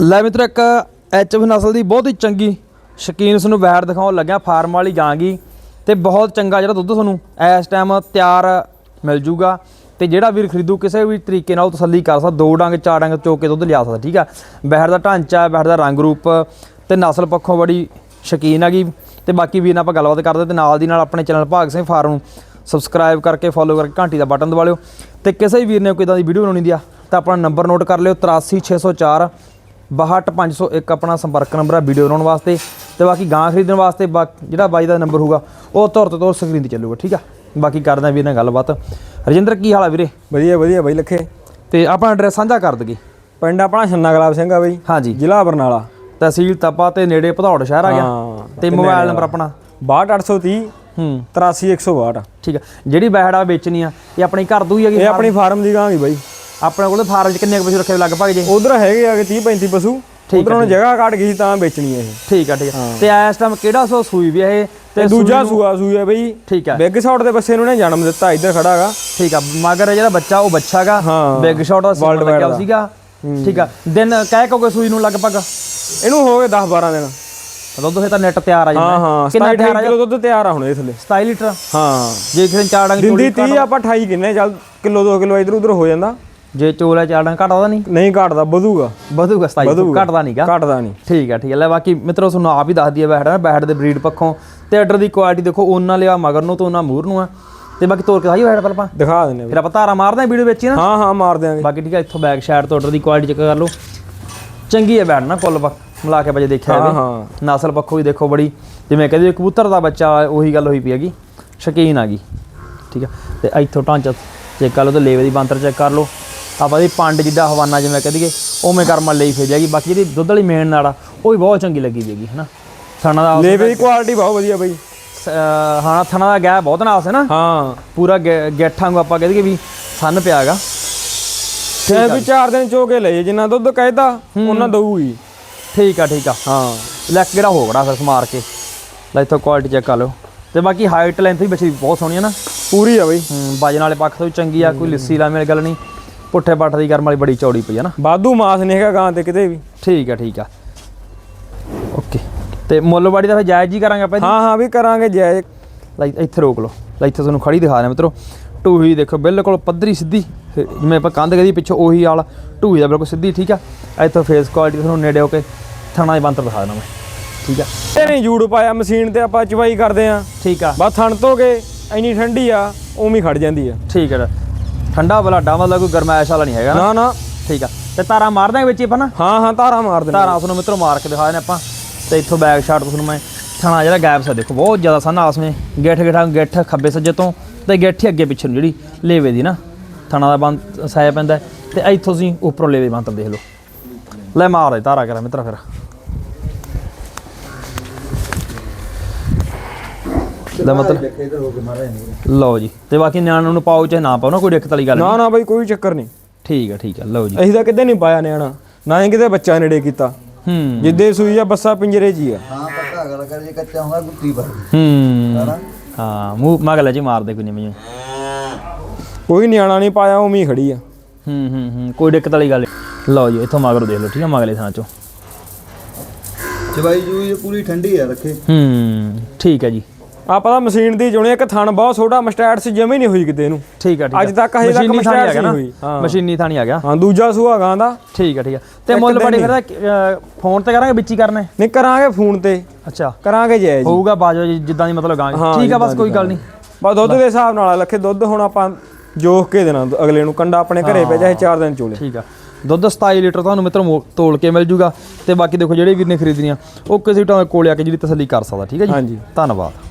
ਲੈ ਮਿੱਤਰ, ਇੱਕ ਐਚਐਫ ਨਸਲ ਦੀ ਬਹੁਤ ਹੀ ਚੰਗੀ ਸ਼ਕੀਨ ਤੁਹਾਨੂੰ ਵੈੜ ਦਿਖਾਉਣ ਲੱਗਿਆ, ਫਾਰਮ ਵਾਲੀ ਗਾਂਗੀ। ਤੇ ਬਹੁਤ ਚੰਗਾ ਜਿਹੜਾ ਦੁੱਧ ਤੁਹਾਨੂੰ ਇਸ ਟਾਈਮ ਤਿਆਰ ਮਿਲ ਜੂਗਾ। ਤੇ ਜਿਹੜਾ ਵੀਰ ਖਰੀਦੂ, ਕਿਸੇ ਵੀ ਤਰੀਕੇ ਨਾਲ ਤਸੱਲੀ ਕਰ ਸਕਦਾ, ਦੋ ਡੰਗ, ਚਾਰ ਡੰਗ ਚੋਕ ਕੇ ਦੁੱਧ ਲਿਆ ਸਕਦਾ, ਠੀਕ ਆ? ਬਹਿਰ ਦਾ ਢਾਂਚਾ ਬਹਿਰ ਦਾ ਰੰਗ ਰੂਪ, ਤੇ ਨਸਲ ਪੱਖੋਂ ਬੜੀ ਸ਼ਕੀਨ ਹੈਗੀ। ਤੇ ਬਾਕੀ ਵੀਰ ਨਾਲ ਆਪਾਂ ਗੱਲਬਾਤ ਕਰਦੇ, ਤੇ ਨਾਲ ਦੀ ਨਾਲ ਆਪਣੇ ਚੈਨਲ ਭਾਗ ਸਿੰਘ ਫਾਰਮ ਨੂੰ ਸਬਸਕ੍ਰਾਈਬ ਕਰਕੇ ਫੋਲੋ ਕਰਕੇ ਘੰਟੀ ਦਾ ਬਟਨ ਦਬਾ ਲਿਓ। ਤੇ ਕਿਸੇ ਵੀਰ ਨੇ ਕੋਈ ਇਦਾਂ ਦੀ ਵੀਡੀਓ ਬਣਾਉਣੀ ਦੀ ਆ ਤਾਂ ਆਪਣਾ ਨੰਬਰ ਨੋਟ ਕਰ ਲਿਓ 83604 62501 ਆਪਣਾ ਸੰਪਰਕ ਨੰਬਰ ਆ ਵੀਡੀਓ ਬਣਾਉਣ ਵਾਸਤੇ ਤੇ ਬਾਕੀ ਗਾਂ ਖਰੀਦਣ ਵਾਸਤੇ ਜਿਹੜਾ ਬਾਈ ਦਾ ਨੰਬਰ ਹੋਊਗਾ ਉਹ ਤੁਰ ਤੋਂ ਤੁਰ ਸਕਰੀਨ ਤੇ ਚੱਲੂਗਾ ਠੀਕ ਆ? ਬਾਕੀ ਕਰਦੇ ਆ ਵੀਰ ਨਾਲ ਗੱਲਬਾਤ। ਰਜਿੰਦਰ ਕੀ ਹਾਲ ਆ ਵੀਰੇ? ਵਧੀਆ ਵਧੀਆ ਬਾਈ ਲੱਖੇ। ਤੇ ਆਪਣਾ ਐਡਰੈਸ ਸਾਂਝਾ ਕਰ ਦਗੇ ਪਿੰਡ ਆਪਣਾ ਛੰਨਾ ਗੁਲਾਬ ਸਿੰਘ ਆ ਬਾਈ। ਹਾਂਜੀ। ਜ਼ਿਲ੍ਹਾ ਬਰਨਾਲਾ। ਤਹਿਸੀਲ ਤਪਾ ਤੇ ਨੇੜੇ ਭਦੌੜ ਸ਼ਹਿਰ ਆ ਗਿਆ। ਤੇ ਮੋਬਾਈਲ ਨੰਬਰ ਆਪਣਾ? 62830 ਹੂੰ। 83162 ਠੀਕ ਆ। ਜਿਹੜੀ ਆ ਵੇਚਣੀ ਆ ਇਹ ਆਪਣੀ ਘਰ ਦੂ ਹੀ ਹੈਗੀ ਇਹ ਆਪਣੀ ਫਾਰਮ ਦੀ ਗਾਂ ਦੀ ਬਾਈ। ਆਪਣੇ ਕੋਲ ਫਾਰਮ 'ਚ ਕਿੰਨੇ ਕੁ ਪਸ਼ੂ ਰੱਖੇ ਹੋਏ ਲਗਭਗ ਜੇ? ਉਧਰ ਹੈਗੇ ਆਗੇ 30 35 ਪਸ਼ੂ। ਉਧਰ ਉਹਨੇ ਜਗ੍ਹਾ ਕੱਟ ਗਈ ਤਾਂ ਵੇਚਣੀ ਹੈ ਇਹ। ਠੀਕ ਆ ਠੀਕ ਆ। ਤੇ ਇਸ ਟਾਈਮ ਕਿਹੜਾ ਸੋ ਸੂਈ ਵੀ ਆ ਇਹ? ਤੇ ਦੂਜਾ ਸੂਆ ਸੂਈ ਹੈ ਬਾਈ। ਠੀਕ ਆ। ਬਿੱਗ ਸ਼ਾਟ ਦੇ ਬੱਸੇ ਨੂੰ ਨੇ ਜਨਮ ਦਿੱਤਾ ਇੱਧਰ ਖੜਾ ਹੈਗਾ ਠੀਕ ਆ ਮਗਰ ਜਿਹੜਾ ਬੱਚਾ ਉਹ ਬੱਚਾ ਗਾ। ਹਾਂ। ਬਿਗ ਸ਼ਾਟ ਦਾ ਸਿੰਬਲ Worldwide ਲੱਗਿਆ। ਸੀਗਾ। ਠੀਕ ਆ। ਦਿਨ ਕਹਿ ਕੋਗੇ ਸੂਈ ਨੂੰ ਲਗਭਗ? ਇਹਨੂੰ ਹੋ ਗਏ 10 12 ਦਿਨ। ਦੁੱਧ ਫੇ ਤਾਂ ਨੈਟ ਤਿਆਰ ਆ ਜਾਂਦਾ ਹਾਂ ਕਿੰਨਾ 27 ਤਿਆਰ ਆ ਕਿਲੋ ਦੁੱਧ ਤਿਆਰ ਆ ਹੁਣ ਇਹ ਥੱਲੇ। 27 ਲੀਟਰ? ਹਾਂ। ਜੇ ਕਿਸੇ ਚਾਰ ਡੰਗ ਦਿੰਦੀ 30 ਆਪਾਂ 28 ਕਿੰਨੇ ਚੱਲ ਕਿਲੋ 2 ਕਿਲੋ ਇੱਧਰ ਉੱਧਰ ਹੋ ਜਾਂਦਾ। ਜੇ ਚੋਲਾ ਡੰਗ ਘਟਦਾ ਨਹੀਂ? ਨਹੀਂ ਘਟਦਾ ਵਧੂਗਾ। ਵਧੂਗਾ 27 ਵਧੂਗਾ। ਘਟਦਾ ਨਹੀਂਗਾ ਘਟਦਾ ਨਹੀਂ। ਠੀਕ ਆ ਠੀਕ ਆ। ਲੈ ਬਾਕੀ ਮਿੱਤਰੋ ਤੁਹਾਨੂੰ ਆਪ ਹੀ ਦੱਸ ਦਈਏ ਬੈਠ ਨਾ ਬੈਠ ਦੇ ਬਰੀਡ ਪੱਖੋਂ। ਤੇ ਆਰਡਰ ਦੀ ਕੁਆਲਿਟੀ ਦੇਖੋ ਉਹਨਾਂ ਲਿਆ ਮਗਰ ਨੂੰ ਤੇ ਉਹਨਾਂ ਮੂਰ ਨੂੰ ਆ। ਤੇ ਬਾਕੀ ਤੋਰ ਕੇ ਸਾਈ ਬੈਠ ਪਹਿਲਾਂ ਆਪਾਂ ਦਿਖਾ ਦਿੰਨੇ ਫਿਰ ਆਪਾਂ ਧਾਰਾ ਮਾਰਦੇ ਆ ਵੀਡੀਓ ਵਿੱਚ ਹੀ ਨਾ? ਹਾਂ ਹਾਂ ਮਾਰ ਦਿਆਂਗੇ। ਬਾਕੀ ਠੀਕ ਆ ਇੱਥੋਂ ਬੈਕ ਸਾਈਡ ਤੋਂ ਆਰਡਰ ਦੀ ਕੁਆਲਿਟੀ ਚੈੱਕ ਕਰ ਲਓ। ਚੰਗੀ ਹੈ ਬੈਠ ਨਾ ਕੁੱਲ ਮਿਲਾ ਕੇ ਬਜੇ ਦੇਖਿਆ ਹਾਂ ਹਾਂ। ਨਸਲ ਪੱਖੋਂ ਵੀ ਦੇਖੋ ਬੜੀ। ਜਿਵੇਂ ਕਹਿੰਦੇ ਕਬੂਤਰ ਦਾ ਬੱਚਾ ਉਹੀ ਗੱਲ ਹੋਈ ਪਈ ਹੈਗੀ। ਸ਼ਕੀਨ ਆ ਗਈ। ਠੀਕ ਆ। ਤੇ ਇੱਥੋਂ ਢਾਂਚਾ ਚੈੱਕ ਕਰ ਲਓ ਤੇ ਲੇਵੇ ਦੀ ਬੰਤਰ ਚੈੱਕ ਕਰ ਲਓ। ਆਪਾਂ ਦੀ ਪੰਡ ਜਿੱਦਾਂ ਹਵਾਨਾ ਜਿਵੇਂ ਕਹਦੀਏ ਉਵੇਂ ਕਰਮਨ ਲਈ ਫਿਰ ਜਾਏਗੀ। ਬਾਕੀ ਜਿਹੜੀ ਦੁੱਧ ਵਾਲੀ ਮੇਨ ਨਾੜਾ ਉਹ ਵੀ ਬਹੁਤ ਚੰਗੀ ਲੱਗੀ ਵੀਗੀ ਹਨਾ? ਥਣਾ ਦਾ ਲੇਵੇ ਦੀ ਕੁਆਲਿਟੀ ਬਹੁਤ ਵਧੀਆ ਬਾਈ। ਹਾਂ ਥਣਾ ਦਾ ਗੈਪ ਬਹੁਤ ਨਾਸ ਹੈ ਨਾ? ਹਾਂ। ਪੂਰਾ ਗੈਠਾਂ ਨੂੰ ਆਪਾਂ ਕਹਦੀਏ ਵੀ ਸੰਨ ਪਿਆਗਾ। ਤੇ ਵੀ 4 ਦਿਨ ਚੋ ਕੇ ਲਏ ਜਿੰਨਾ ਦੁੱਧ ਕਹਿਦਾ ਉਹਨਾਂ ਦਊਗੀ। ਠੀਕ ਆ ਠੀਕ ਆ। ਹਾਂ। ਲੈ ਕਿਹੜਾ ਹੋ ਫਿਰ ਸਮਾਰ ਕੇ। ਲੈ ਇੱਥੋਂ ਕੁਆਲਿਟੀ ਚੈੱਕ ਕਰ ਲਓ। ਤੇ ਬਾਕੀ ਹਾਈਟ ਲੈਂਥ ਵੀ ਬੱਚੀ ਬਹੁਤ ਸੋਹਣੀ ਹੈ ਨਾ। ਪੂਰੀ ਆ ਬਾਈ। ਹੂੰ ਵਜਨ ਵਾਲੇ ਪੱਖ ਤੋਂ ਵੀ ਚੰਗੀ ਆ ਕੋਈ ਲਿੱਸੀ ਲਾਵੇਂ ਵਾਲੀ ਗੱਲ ਨਹੀਂ। ਪੁੱਠੇ ਪੱਠ ਦੀ ਕਰਮ ਵਾਲੀ ਬੜੀ ਚੌੜੀ ਪਈ ਆ ਨਾ। ਬਾਦੂ ਮਾਸ ਨਹੀਂ ਹੈਗਾ ਗਾਂ ਤੇ ਕਿਤੇ ਵੀ। ਠੀਕ ਆ ਠੀਕ ਆ। ਓਕੇ। ਤੇ ਮੁੱਲਵਾੜੀ ਦਾ ਫਿਰ ਜਾਇਜ਼ ਹੀ ਕਰਾਂਗੇ ਆਪਾਂ? ਹਾਂ ਹਾਂ ਵੀ ਕਰਾਂਗੇ ਜੈ ਲੈ ਇੱਥੇ ਰੋਕ ਲਓ। ਲੈ ਇੱਥੇ ਤੁਹਾਨੂੰ ਖੜੀ ਦਿਖਾ ਰਿਹਾ ਮਿੱਤਰੋ। ਟੂਹੀ ਦੇਖੋ ਬਿਲਕੁਲ ਪੱਧਰੀ ਸਿੱਧੀ। ਜਿਵੇਂ ਆਪਾਂ ਕੰਧ ਕਹਦੀ ਪਿੱਛੋਂ ਉਹੀ ਵਾਲਾ ਟੂਹੀ ਦਾ ਬਿਲਕੁਲ ਸਿੱਧੀ ਠੀਕ ਆ? ਇੱਥੋਂ ਫੇਸ ਕੁਆਲਿਟੀ ਤੁਹਾਨੂੰ ਨੇੜੇ ਹੋ ਕੇ ਥਣਾ ਦੀ ਬੰਤਰ ਦਿਖਾ ਦੇਣਾ ਮੈਂ। ਠੀਕ ਆ? ਇਹ ਨਹੀਂ ਜੂੜ ਪਾਇਆ ਮਸ਼ੀਨ ਤੇ ਆਪਾਂ ਚਵਾਈ ਕਰਦੇ ਆ। ਠੀਕ ਆ। ਬਸ ਥਣ ਤੋਂ ਕੇ ਇੰਨੀ ਠੰਡੀ ਆ ਉਵੇਂ ਹੀ ਖੜ ਜਾਂਦੀ ਆ। ਠੀਕ ਹੈ ਠੰਡਾ ਬਲਾਡਾ ਮਤਲਬ ਕੋਈ ਗਰਮੈਸ਼ ਵਾਲਾ ਨਹੀਂ ਹੈਗਾ ਨਾ। ਨਾ ਠੀਕ ਆ। ਤੇ ਤਾਰਾ ਮਾਰ ਦਾਂਗੇ ਵਿੱਚ ਹੀ ਆਪਾਂ ਨਾ? ਹਾਂ ਹਾਂ ਧਾਰਾ ਮਾਰ ਦੇਣਾ ਤਾਰਾ ਤੁਹਾਨੂੰ ਮਿੱਤਰੋ ਮਾਰ ਕੇ ਦਿਖਾ ਦੇਣੇ ਆਪਾਂ। ਤੇ ਇੱਥੋਂ ਬੈਕ ਸ਼ਾਟ ਤੁਹਾਨੂੰ ਮੈਂ ਥਣਾ ਜਿਹੜਾ ਗੈਪ ਸਾ ਦੇਖੋ ਬਹੁਤ ਜ਼ਿਆਦਾ ਸਨ ਆਸਵੇਂ ਗੇਠ ਗੇਠਾ ਗਿੱਠ ਖੱਬੇ ਸੱਜੇ ਤੋਂ। ਤੇ ਗਿੱਠ ਅੱਗੇ ਪਿੱਛੇ ਨੂੰ ਜਿਹੜੀ ਲੇਵੇ ਦੀ ਨਾ ਥਣਾ ਦਾ ਬੰਦ ਸਾਇਆ ਪੈਂਦਾ। ਤੇ ਇੱਥੋਂ ਤੁਸੀਂ ਉੱਪਰੋਂ ਲੇਵੇ ਬੰਦ ਦੇਖ ਲਓ। ਲੈ ਮਾਰ ਦੇ ਤਾਰਾ ਕਰਾਂ ਮਿੱਤਰਾ ਫਿਰ। ਦਾ ਮਤਲਬ ਲਓ ਜੀ ਤੇ ਬਾਕੀ ਨਿਆਣਿਆਂ ਨੂੰ ਪਾਓ ਚਾਹੇ ਨਾ ਪਾਓ ਨਾ ਕੋਈ ਦਿੱਕਤ ਵਾਲੀ ਗੱਲ ਨਹੀਂ। ਨਾ ਨਾ ਬਾਈ ਕੋਈ ਚੱਕਰ ਨਹੀਂ। ਠੀਕ ਹੈ ਠੀਕ ਹੈ ਲਓ ਜੀ। ਅਸੀਂ ਤਾਂ ਕਿਤੇ ਨਹੀਂ ਪਾਇਆ ਨਿਆਣਾ ਨਾ ਹੀ ਕਿਤੇ ਬੱਚਾ ਨੇੜੇ ਕੀਤਾ। ਹੂੰ। ਜਿੱਦੇ ਸੂਈ ਆ ਬੱਸਾ ਪਿੰਜਰੇ ਹੀ ਆ। ਹਾਂ ਪੱਕਾ ਗੱਲ ਕਰ ਜੇ ਕੱਚਾ ਹੋਗਾ ਗੁੱਤੀ ਭਰ ਹੂੰ। ਹਾਂ ਮੂੰਹ ਮਗਲੇ ਚ ਮਾਰਦੇ ਕੋਈ ਨਹੀਂ ਮੈਨੂੰ। ਕੋਈ ਨਿਆਣਾ ਨਹੀਂ ਪਾਇਆ ਉਵੇਂ ਹੀ ਖੜੀ ਆ। ਹੂੰ ਹੂੰ ਹੂੰ ਕੋਈ ਦਿੱਕਤ ਵਾਲੀ ਗੱਲ ਨਹੀਂ। ਲਓ ਜੀ ਇੱਥੋਂ ਮਗਰੋਂ ਦੇਖ ਲਓ ਠੀਕ ਹੈ ਮਗਲੇ ਥਾਂ ਚੋਂ। ਚਵਾਈ ਜੂਈ ਪੂਰੀ ਠੰਡੀ ਆ ਰੱਖੇ। ਹੂੰ ਠੀਕ ਹੈ ਜੀ। ਆਪਾਂ ਤਾਂ ਮਸ਼ੀਨ ਦੀ ਚੁਣੀ ਇੱਕ ਥਣ ਬਹੁਤ ਛੋਟਾ ਮਸਟੈਟ ਸੀ ਜਮੇ ਨਹੀਂ ਹੋਈ ਕਿਤੇ ਇਹਨੂੰ। ਠੀਕ ਠੀਕ ਅੱਜ ਤੱਕ ਹਜੇ ਤੱਕ ਮਸ਼ੀਨੀ ਥਾਣੀ ਮਸਟੈਟ ਆ ਗਿਆ ਨਾ? ਨਹੀਂ ਹੋਈ। ਮਸ਼ੀਨੀ ਥਾਣੀ ਆ ਗਿਆ ਹਾਂ ਦੂਜਾ ਸੂਆ ਗਾਂ ਦਾ। ਠੀਕ ਹੈ ਠੀਕ ਹੈ ਤੇ ਮੁੱਲ ਬੜੀ ਫਿਰ ਫੋਨ ਤੇ ਕਰਾਂਗੇ ਵਿੱਚ ਹੀ ਕਰਨਾ? ਨਹੀਂ ਕਰਾਂਗੇ ਫੋਨ ਤੇ। ਅੱਛਾ। ਕਰਾਂਗੇ ਜੈ ਜੀ। ਹੋਊਗਾ ਬਾਜੋ ਜੀ ਜਿੱਦਾਂ ਦੀ ਮਤਲਬ ਗਾਂ। ਠੀਕ ਆ ਬਸ ਕੋਈ ਗੱਲ ਨਹੀਂ। ਬਸ ਦੁੱਧ ਦੇ ਹਿਸਾਬ ਨਾਲ ਆ, ਲੱਖੇ ਦੁੱਧ ਹੁਣ ਆਪਾਂ ਜੋਖ ਕੇ ਦੇਣਾ ਅਗਲੇ ਨੂੰ ਕੰਡਾ ਆਪਣੇ ਘਰੇ ਪੈ ਜਾਏ 4 ਦਿਨ ਚੋਲੇ। ਠੀਕ ਆ। ਦੁੱਧ 27 ਲੀਟਰ ਤੁਹਾਨੂੰ ਮਿੱਤਰ ਤੋਲ ਕੇ ਮਿਲ ਜੂਗਾ। ਤੇ ਬਾਕੀ ਦੇਖੋ ਜਿਹੜੇ ਵੀਰ ਨੇ ਖਰੀਦਣੀਆਂ ਉਹ ਕਿਸੇ ਟਾਈਮ ਕੋਲ ਆ ਕੇ ਜਿਹੜੀ ਤਸੱਲੀ ਕਰ ਸਕਦਾ ਠੀਕ ਹੈ ਜੀ? ਹਾਂਜੀ। ਧੰਨਵਾਦ।